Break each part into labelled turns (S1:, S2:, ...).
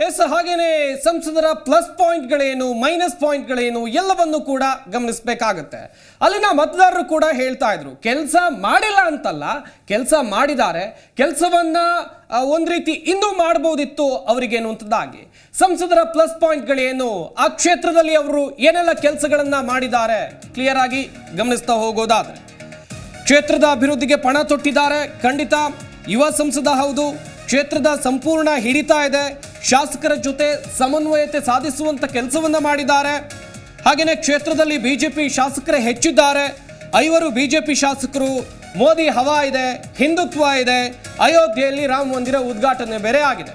S1: S, ಹಾಗೇನೆ ಸಂಸದರ plus ಪಾಯಿಂಟ್ಗಳೇನು minus ಪಾಯಿಂಟ್ಗಳೇನು ಎಲ್ಲವನ್ನು ಕೂಡ ಗಮನಿಸಬೇಕಾಗತ್ತೆ. ಅಲ್ಲಿನ ಮತದಾರರು ಕೂಡ ಹೇಳ್ತಾ ಇದ್ರು, ಕೆಲಸ ಮಾಡಿಲ್ಲ ಅಂತಲ್ಲ, ಕೆಲಸ ಮಾಡಿದ್ದಾರೆ, ಕೆಲಸವನ್ನ ಒಂದು ರೀತಿ ಇನ್ನೂ ಮಾಡಬಹುದಿತ್ತು ಅವರಿಗೇನು ಅಂತದಾಗಿ ಸಂಸದರ ಪ್ಲಸ್ ಪಾಯಿಂಟ್ಗಳೇನು ಆ ಕ್ಷೇತ್ರದಲ್ಲಿ ಅವರು ಏನೆಲ್ಲ ಕೆಲಸಗಳನ್ನ ಮಾಡಿದ್ದಾರೆ ಕ್ಲಿಯರ್ ಆಗಿ ಗಮನಿಸ್ತಾ ಹೋಗೋದಾದ್ರೆ. ಕ್ಷೇತ್ರದ ಅಭಿವೃದ್ಧಿಗೆ ಪಣ ತೊಟ್ಟಿದ್ದಾರೆ, ಖಂಡಿತ. ಯುವ ಸಂಸದ ಹೌದು, ಕ್ಷೇತ್ರದ ಸಂಪೂರ್ಣ ಹಿಡಿತಾ ಇದೆ. ಶಾಸಕರ ಜೊತೆ ಸಮನ್ವಯತೆ ಸಾಧಿಸುವಂತ ಕೆಲಸವನ್ನು ಮಾಡಿದ್ದಾರೆ. ಹಾಗೆಯೇ ಕ್ಷೇತ್ರದಲ್ಲಿ ಬಿಜೆಪಿ ಶಾಸಕರೇ ಹೆಚ್ಚಿದ್ದಾರೆ. ಐವರು ಬಿಜೆಪಿ ಶಾಸಕರು, ಮೋದಿ ಹವಾ ಇದೆ, ಹಿಂದುತ್ವ ಇದೆ, ಅಯೋಧ್ಯೆಯಲ್ಲಿ ರಾಮ ಮಂದಿರ ಉದ್ಘಾಟನೆ ಬೇರೆ ಆಗಿದೆ.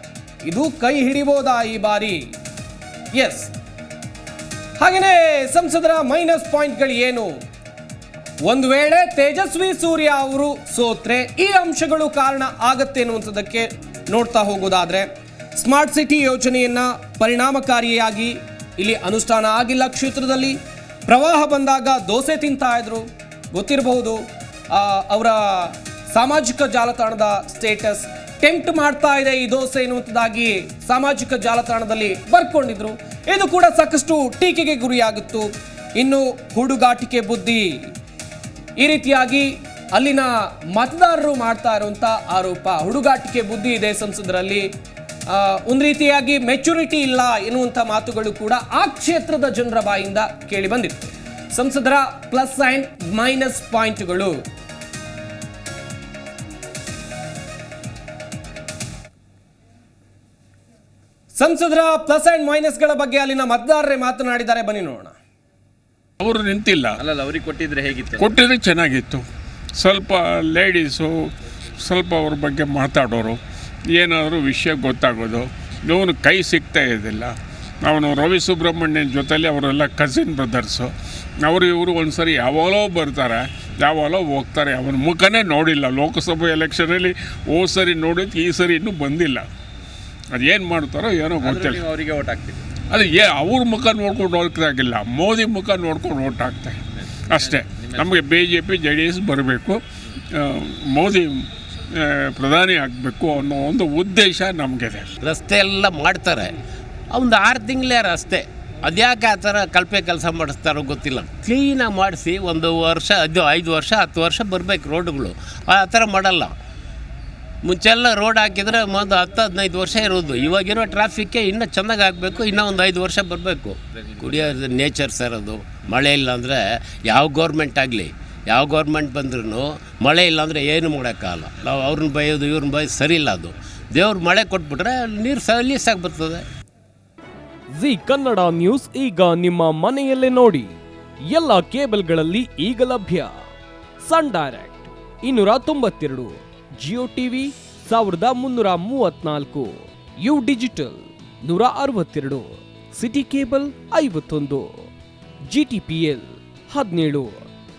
S1: ಇದು ಕೈ ಹಿಡಿಬೋದಾ ಈ ಬಾರಿ? ಎಸ್ ಹಾಗೆಯೇ ಸಂಸದರ ಮೈನಸ್ ಪಾಯಿಂಟ್ಗಳು ಏನು? ಒಂದು ವೇಳೆ ತೇಜಸ್ವಿ ಸೂರ್ಯ ಅವರು ಸೋತ್ರೆ ಈ ಅಂಶಗಳು ಕಾರಣ ಆಗತ್ತೆ ಅನ್ನುವಂಥದ್ದಕ್ಕೆ ನೋಡ್ತಾ ಹೋಗೋದಾದ್ರೆ ಸ್ಮಾರ್ಟ್ ಸಿಟಿ ಯೋಜನೆಯನ್ನು ಪರಿಣಾಮಕಾರಿಯಾಗಿ ಇಲ್ಲಿ ಅನುಷ್ಠಾನ ಆಗಿಲ್ಲ ಕ್ಷೇತ್ರದಲ್ಲಿ. ಪ್ರವಾಹ ಬಂದಾಗ ದೋಸೆ ತಿಂತಾ ಇದ್ರು. ಗೊತ್ತಿರಬಹುದು ಅವರ ಸಾಮಾಜಿಕ ಜಾಲತಾಣದ ಸ್ಟೇಟಸ್ ಟೆಂಪ್ಟ್ ಮಾಡ್ತಾ ಇದೆ ಈ ದೋಸೆ ಎನ್ನುವಂಥದ್ದಾಗಿ ಸಾಮಾಜಿಕ ಜಾಲತಾಣದಲ್ಲಿ ಬರ್ಕೊಂಡಿದ್ರು. ಇದು ಕೂಡ ಸಾಕಷ್ಟು ಟೀಕೆಗೆ ಗುರಿಯಾಗಿತ್ತು. ಇನ್ನು ಹುಡುಗಾಟಿಕೆ ಬುದ್ಧಿ ಈ ರೀತಿಯಾಗಿ ಅಲ್ಲಿನ ಮತದಾರರು ಮಾಡ್ತಾ ಇರುವಂತ ಆರೋಪ, ಹುಡುಗಾಟಿಕೆ ಬುದ್ಧಿ ಇದೆ ಸಂಸದರಲ್ಲಿ. ಒಂದು ರೀತಿಯಾಗಿ ಮೆಚುರಿಟಿ ಇಲ್ಲ ಎನ್ನುವಂಥ ಮಾತುಗಳು ಕೂಡ ಆ ಕ್ಷೇತ್ರದ ಜನರ ಬಾಯಿಂದ ಕೇಳಿ ಬಂದಿತ್ತು ಸಂಸದರ ಪ್ಲಸ್ ಆ್ಯಂಡ್ ಮೈನಸ್ ಪಾಯಿಂಟ್ಗಳು ಸಂಸದರ ಪ್ಲಸ್ ಆ್ಯಂಡ್ ಮೈನಸ್ಗಳ ಬಗ್ಗೆ ಅಲ್ಲಿನ ಮತದಾರರೇ ಮಾತನಾಡಿದ್ದಾರೆ. ಬನ್ನಿ ನೋಡೋಣ.
S2: ಅವರು ನಿಂತಿಲ್ಲ.
S3: ಅಲ್ಲಲ್ಲ ಅವ್ರಿಗೆ ಕೊಟ್ಟಿದ್ರೆ ಹೇಗಿತ್ತು?
S2: ಕೊಟ್ಟಿದ್ರೆ ಚೆನ್ನಾಗಿತ್ತು. ಸ್ವಲ್ಪ ಲೇಡೀಸು ಸ್ವಲ್ಪ ಅವ್ರ ಬಗ್ಗೆ ಮಾತಾಡೋರು. ಏನಾದರೂ ವಿಷಯ ಗೊತ್ತಾಗೋದು ಇವನು ಕೈ ಸಿಗ್ತಾ ಇದ್ದಿಲ್ಲ. ಅವನು ರವಿ ಸುಬ್ರಹ್ಮಣ್ಯನ ಜೊತೆಲಿ ಅವರೆಲ್ಲ ಕಸಿನ್ ಬ್ರದರ್ಸು ಅವರು ಇವರು ಒಂದು ಸರಿ ಯಾವಾಗಲೋ ಬರ್ತಾರೆ ಯಾವಾಗಲೋ ಹೋಗ್ತಾರೆ ಅವನ ಮುಖನೇ ನೋಡಿಲ್ಲ. ಲೋಕಸಭೆ ಎಲೆಕ್ಷನಲ್ಲಿ ಓ ಸರಿ ನೋಡಿದ್ದು ಈ ಸರಿ ಇನ್ನೂ ಬಂದಿಲ್ಲ. ಅದು ಏನು ಮಾಡ್ತಾರೋ ಏನೋ ಗೊತ್ತಿಲ್ಲ.
S3: ಅವರಿಗೆ ಓಟ್ ಹಾಕ್ತೀವಿ
S2: ಅದು ಏ ಅವ್ರ ಮುಖ ನೋಡ್ಕೊಂಡು ಹೋಗ್ತಾಗಿಲ್ಲ ಮೋದಿ ಮುಖ ನೋಡ್ಕೊಂಡು ಓಟ್ ಹಾಕ್ತಾ ಅಷ್ಟೇ. ನಮಗೆ B J P J D S ಬರಬೇಕು. ಮೋದಿ ಪ್ರಧಾನಿ ಆಗಬೇಕು ಅನ್ನೋ ಒಂದು ಉದ್ದೇಶ ನಮಗಿದೆ.
S4: ರಸ್ತೆ ಎಲ್ಲ ಮಾಡ್ತಾರೆ. ಒಂದು ಆರು ತಿಂಗಳೇ ರಸ್ತೆ. ಅದ್ಯಾಕೆ ಆ ಥರ ಕಲ್ಪೆ ಕೆಲಸ ಮಾಡಿಸ್ತಾರೋ ಗೊತ್ತಿಲ್ಲ. ಕ್ಲೀನಾಗಿ ಮಾಡಿಸಿ ಒಂದು ವರ್ಷ ಅದು ಐದು ವರ್ಷ, ಹತ್ತು ವರ್ಷ ಬರಬೇಕು ರೋಡ್ಗಳು. ಆ ಥರ ಮಾಡಲ್ಲ. ಮುಂಚೆಲ್ಲ ರೋಡ್ ಹಾಕಿದರೆ ಒಂದು ಹತ್ತು, ಹದಿನೈದು ವರ್ಷ ಇರೋದು. ಇವಾಗಿರೋ ಟ್ರಾಫಿಕ್ಕೆ ಇನ್ನೂ ಚೆನ್ನಾಗಿ ಆಗಬೇಕು, ಇನ್ನೂ ಒಂದು ಐದು ವರ್ಷ ಬರಬೇಕು. ಕುಡಿಯೋ ನೇಚರ್ ಸರ್ ಅದು ಮಳೆ ಇಲ್ಲ ಅಂದರೆ ಯಾವ ಗೌರ್ಮೆಂಟ್ ಆಗಲಿ. ಯಾವ ಗೌರ್ಮೆಂಟ್ ಬಂದ್ರೂ ಮಳೆ ಇಲ್ಲ ಅಂದರೆ ಏನು ಮಾಡೋಕ್ಕಾಗಲ್ಲ. ನಾವು ಅವ್ರನ್ನ ಬೈಯೋದು, ಇವ್ರನ್ನ ಬೈಯೋದು ಸರಿ ಇಲ್ಲ ಅದು. ದೇವ್ರು ಮಳೆ ಕೊಟ್ಬಿಟ್ರೆ ನೀರು ಸಲೀಸಾಗಿ ಬರ್ತದೆ
S5: ಜಿ ಕನ್ನಡ ನ್ಯೂಸ್ ಈಗ ನಿಮ್ಮ ಮನೆಯಲ್ಲೇ ನೋಡಿ. ಎಲ್ಲ ಕೇಬಲ್ಗಳಲ್ಲಿ ಈಗ ಲಭ್ಯ. ಸನ್ ಡೈರೆಕ್ಟ್ ಇನ್ನೂರ ತೊಂಬತ್ತೆರಡು ಜಿಯೋ ಟಿವಿ ಸಾವಿರದ ಮುನ್ನೂರ ಮೂವತ್ನಾಲ್ಕು ಯು ಡಿಜಿಟಲ್ ನೂರ ಅರವತ್ತೆರಡು ಸಿಟಿ ಕೇಬಲ್ ಐವತ್ತೊಂದು ಜಿ ಟಿ ಪಿ ಎಲ್ ಹದಿನೇಳು.